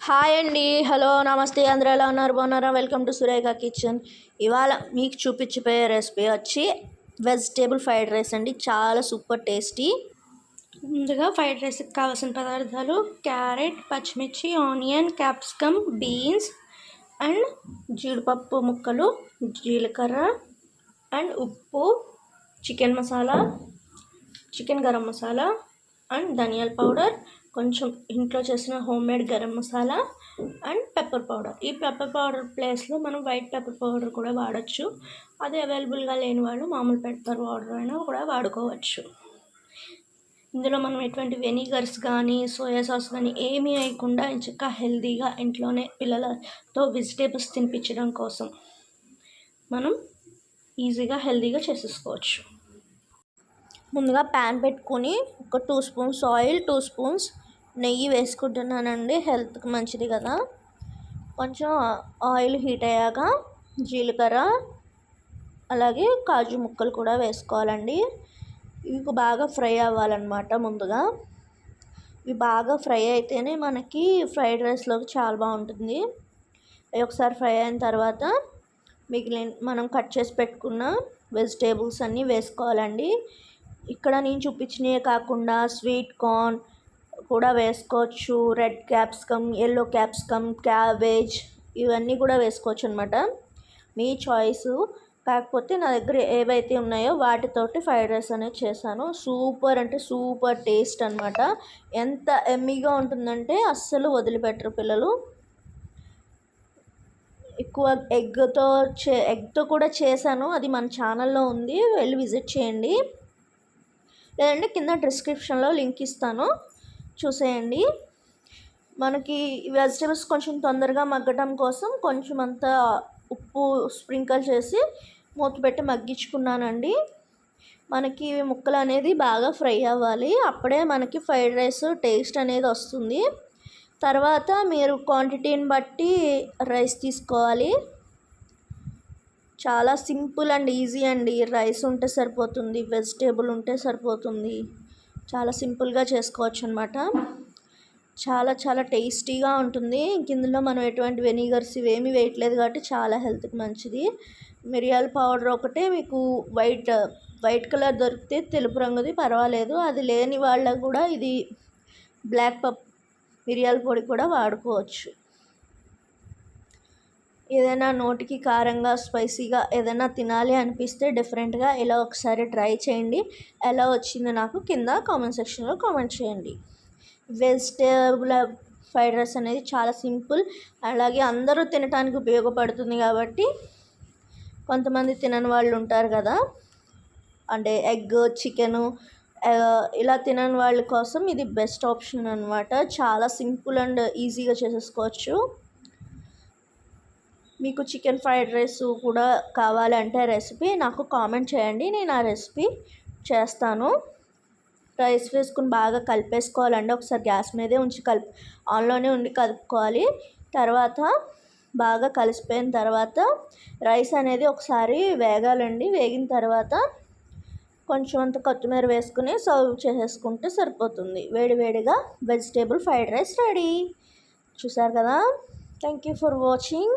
Hi అండి. Hello నమస్తే. అందరూ ఎలా ఉన్నారు? బాగున్నారా? Welcome to Surekha kitchen. ఇవాళ మీకు చూపించిపోయే రెసిపీ వచ్చి వెజిటేబుల్ ఫ్రైడ్ రైస్ అండి. చాలా సూపర్ టేస్టీ. ముందుగా ఫ్రైడ్ రైస్కి కావాల్సిన పదార్థాలు క్యారెట్ పచ్చిమిర్చి ఆనియన్ క్యాప్సికమ్ బీన్స్ అండ్ జీడిపప్పు ముక్కలు జీలకర్ర అండ్ ఉప్పు chicken masala chicken garam masala and ధనియాల పౌడర్ కొంచెం ఇంట్లో చేసిన home made garam masala and pepper powder. ఈ పెప్పర్ పౌడర్ ప్లేస్లో మనం వైట్ పెప్పర్ పౌడర్ కూడా వాడచ్చు. అది అవైలబుల్గా లేని వాళ్ళు మామూలు పెప్పర్ పౌడర్ అయినా కూడా వాడుకోవచ్చు. ఇందులో మనం ఎటువంటి వెనిగర్స్ కానీ సోయా సాస్ కానీ ఏమీ వేయకుండా చక్కగా హెల్తీగా ఇంట్లోనే పిల్లలతో వెజిటేబుల్స్ తినిపించడం కోసం మనం ఈజీగా హెల్తీగా చేసేసుకోవచ్చు. ముందుగా ప్యాన్ పెట్టుకొని ఒక two spoons oil two spoons నెయ్యి వేసుకుంటున్నానండి. హెల్త్కి మంచిది కదా. కొంచెం ఆయిల్ హీట్ అయ్యాక జీలకర్ర అలాగే కాజు ముక్కలు కూడా వేసుకోవాలండి. ఇవి బాగా ఫ్రై అవ్వాలన్నమాట ముందుగా. ఇవి బాగా ఫ్రై అయితేనే మనకి ఫ్రైడ్ రైస్లోకి చాలా బాగుంటుంది. అవి ఒకసారి ఫ్రై అయిన తర్వాత మిగిలిన మనం కట్ చేసి పెట్టుకున్న వెజిటేబుల్స్ అన్నీ వేసుకోవాలండి. ఇక్కడ నేను చూపించినవే కాకుండా స్వీట్ కార్న్ కూడా వేసుకోవచ్చు. Red capsicum yellow capsicum cabbage ఇవన్నీ కూడా వేసుకోవచ్చు అనమాట మీ చాయిస్. కాకపోతే నా దగ్గర ఏవైతే ఉన్నాయో వాటితోటి ఫ్రైడ్ రైస్ అనేది చేశాను. సూపర్ అంటే సూపర్ టేస్ట్ అనమాట ఎంత ఎమ్మీగా ఉంటుందంటే అస్సలు వదిలిపెట్టరు పిల్లలు. ఎక్కువ ఎగ్తో చే ఎగ్తో కూడా చేశాను. అది మన ఛానల్లో ఉంది. వెళ్ళి విజిట్ చేయండి. లేదంటే కింద డిస్క్రిప్షన్లో లింక్ ఇస్తాను. చూసేయండి. మనకి వెజిటేబుల్స్ కొంచెం తొందరగా మగ్గటం కోసం కొంచెం అంత ఉప్పు స్ప్రింకల్ చేసి మూత పెట్టి మగ్గించుకున్నానండి. మనకి ముక్కలు అనేది బాగా ఫ్రై అవ్వాలి. అప్పుడే మనకి ఫ్రైడ్ రైస్ టేస్ట్ అనేది వస్తుంది. తర్వాత మీరు క్వాంటిటీని బట్టి రైస్ తీసుకోవాలి. చాలా సింపుల్ అండ్ ఈజీ అండి. రైస్ ఉంటే సరిపోతుంది వెజిటేబుల్ ఉంటే సరిపోతుంది. చాలా సింపుల్గా చేసుకోవచ్చు అనమాట చాలా చాలా టేస్టీగా ఉంటుంది. ఇందులో మనం ఎటువంటి వెనిగర్స్ ఇవేమీ వేయట్లేదు కాబట్టి చాలా హెల్త్కి మంచిది. మిరియాల పౌడర్ ఒకటే మీకు వైట్ వైట్ కలర్ దొరికితే తెలుపు రంగుది పర్వాలేదు. అది లేని వాళ్ళకు కూడా ఇది బ్లాక్ పప్ మిరియాల పొడి కూడా వాడుకోవచ్చు. ఏదైనా నోటికి కారంగా స్పైసీగా ఏదైనా తినాలి అనిపిస్తే డిఫరెంట్గా ఇలా ఒకసారి ట్రై చేయండి. ఎలా వచ్చిందో నాకు కింద కామెంట్ సెక్షన్లో కామెంట్ చేయండి. వెజిటేబుల్ ఫ్రైడ్ రైస్ అనేది చాలా సింపుల్. అలాగే అందరూ తినడానికి ఉపయోగపడుతుంది కాబట్టి కొంతమంది తినని వాళ్ళు ఉంటారు కదా. అంటే ఎగ్ చికెను ఇలా తినని వాళ్ళ కోసం ఇది బెస్ట్ ఆప్షన్ అనమాట చాలా సింపుల్ అండ్ ఈజీగా చేసేసుకోవచ్చు. మీకు చికెన్ ఫ్రైడ్ రైస్ కూడా కావాలంటే రెసిపీ నాకు కామెంట్ చేయండి. నేను ఆ రెసిపీ చేస్తాను. రైస్ వేసుకుని బాగా కలిపేసుకోవాలండి. ఒకసారి గ్యాస్ మీదే ఉంచి కలిపి ఆన్లోనే ఉండి కలుపుకోవాలి. తర్వాత బాగా కలిసిపోయిన తర్వాత రైస్ అనేది ఒకసారి వేగాలండి. వేగిన తర్వాత కొంచెం అంత కొత్తిమీర వేసుకుని సర్వ్ చేసేసుకుంటే సరిపోతుంది. వేడివేడిగా వెజిటేబుల్ ఫ్రైడ్ రైస్ రెడీ. చూసారు కదా? Thank you for watching.